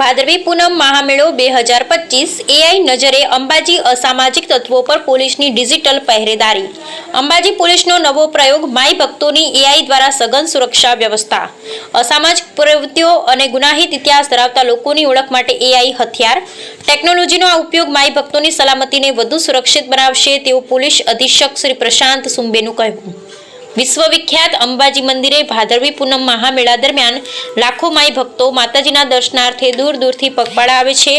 ભાદરવી પૂનમ મહામેળો બે હજાર પચીસ એઆઈ નજરે અંબાજી અસામાજિક તત્વો પર પોલીસની ડિજિટલ પહેરેદારી. અંબાજી પોલીસનો નવો પ્રયોગ માય ભક્તોની એઆઈ દ્વારા સઘન સુરક્ષા વ્યવસ્થા. અસામાજિક પ્રવૃત્તિઓ અને ગુનાહિત ઇતિહાસ ધરાવતા લોકોની ઓળખ માટે એઆઈ હથિયાર. ટેકનોલોજીનો આ ઉપયોગ માય ભક્તોની સલામતીને વધુ સુરક્ષિત બનાવશે તેવું પોલીસ અધિક્ષક શ્રી પ્રશાંત સુંબેનું કહેવું. વિશ્વવિખ્યાત અંબાજી મંદિરે ભાદરવી પૂનમ મહામેળા દરમિયાન લાખો માઈ ભક્તો માતાજીના દર્શનાર્થે દૂર દૂરથી પગપાળા આવે છે.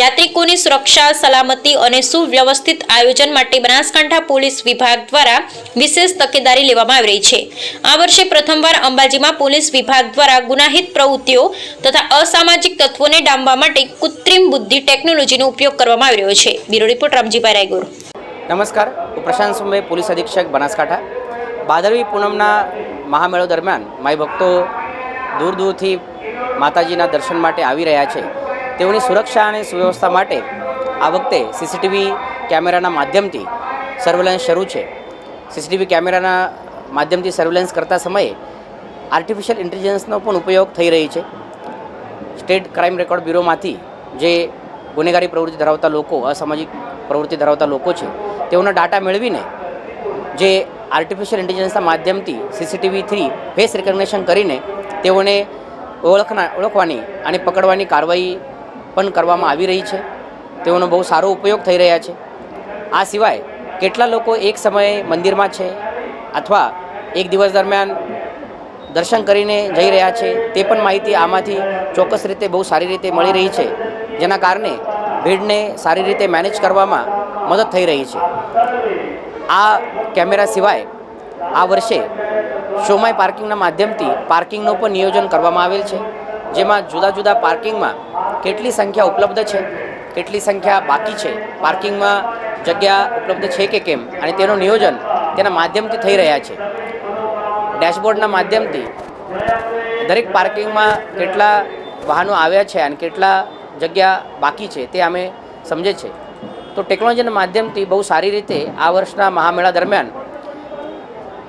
યાત્રિકોની સુરક્ષા, સલામતી અને સુવ્યવસ્થિત આયોજન માટે બનાસકાંઠા પોલીસ વિભાગ દ્વારા વિશેષ તકેદારી લેવામાં આવી રહી છે. આ વર્ષે પ્રથમવાર અંબાજીમાં પોલીસ વિભાગ દ્વારા ગુનાહિત પ્રવૃત્તિઓ તથા અસામાજિક તત્વોને ડામવા માટે કૃત્રિમ બુદ્ધિ ટેકનોલોજીનો ઉપયોગ કરવામાં આવી રહ્યો છે. Bureau report, Ramjibhai Rayguru. નમસ્કાર પ્રશાંત સુંબે પોલીસ અધિક્ષક બનાસકાંઠા. ભાદરવી પૂનમના મહામેળો દરમિયાન માઈ ભક્તો દૂર દૂરથી માતાજીના દર્શન માટે આવી રહ્યા છે. તેઓની સુરક્ષા અને સુવ્યવસ્થા માટે આ વખતે સીસીટીવી કેમેરાના માધ્યમથી સર્વેલન્સ શરૂ છે. સીસીટીવી કેમેરાના માધ્યમથી સર્વેલન્સ કરતા સમયે આર્ટિફિશિયલ ઇન્ટેલિજન્સનો પણ ઉપયોગ થઈ રહી છે. સ્ટેટ ક્રાઇમ રેકોર્ડ બ્યુરોમાંથી જે ગુનેગારી પ્રવૃત્તિ ધરાવતા લોકો, અસામાજિક પ્રવૃત્તિ ધરાવતા લોકો છે, તેઓના ડાટા મેળવીને જે આર્ટિફિશિયલ ઇન્ટેલિજન્સના માધ્યમથી સીસીટીવી થ્રી ફેસ રિકગ્નેશન કરીને તેઓને ઓળખના, ઓળખવાની અને પકડવાની કાર્યવાહી પણ કરવામાં આવી રહી છે. તેઓનો બહુ સારો ઉપયોગ થઈ રહ્યા છે. આ સિવાય કેટલા લોકો એક સમયે મંદિરમાં છે અથવા એક દિવસ દરમિયાન દર્શન કરીને જઈ રહ્યા છે તે પણ માહિતી આમાંથી ચોક્કસ રીતે બહુ સારી રીતે મળી રહી છે, જેના કારણે ભીડને સારી રીતે મેનેજ કરવામાં મદદ થઈ રહી છે. આ કેમેરા સિવાય આ વર્ષે શોમાય પાર્કિંગના માધ્યમથી પાર્કિંગનું પણ નિયોજન કરવામાં આવેલ છે. જેમાં જુદા જુદા પાર્કિંગમાં કેટલી સંખ્યા ઉપલબ્ધ છે, કેટલી સંખ્યા બાકી છે, પાર્કિંગમાં જગ્યા ઉપલબ્ધ છે કે કેમ અને તેનું નિયોજન તેના માધ્યમથી થઈ રહ્યા છે. ડેશબોર્ડના માધ્યમથી દરેક પાર્કિંગમાં કેટલા વાહનો આવ્યા છે અને કેટલા જગ્યા બાકી છે તે અમે સમજે છે. તો ટેકનોલોજીના માધ્યમથી બહુ સારી રીતે આ વર્ષના મહામેળા દરમિયાન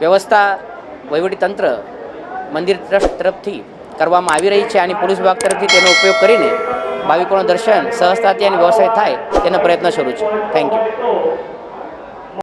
વ્યવસ્થા વહીવટીતંત્ર, મંદિર ટ્રસ્ટ તરફથી કરવામાં આવી રહી છે. અને પોલીસ વિભાગ તરફથી તેનો ઉપયોગ કરીને ભાવિકોનું દર્શન સહજતાથી અને વ્યવસાય થાય તેનો પ્રયત્ન શરૂ છે. Thank you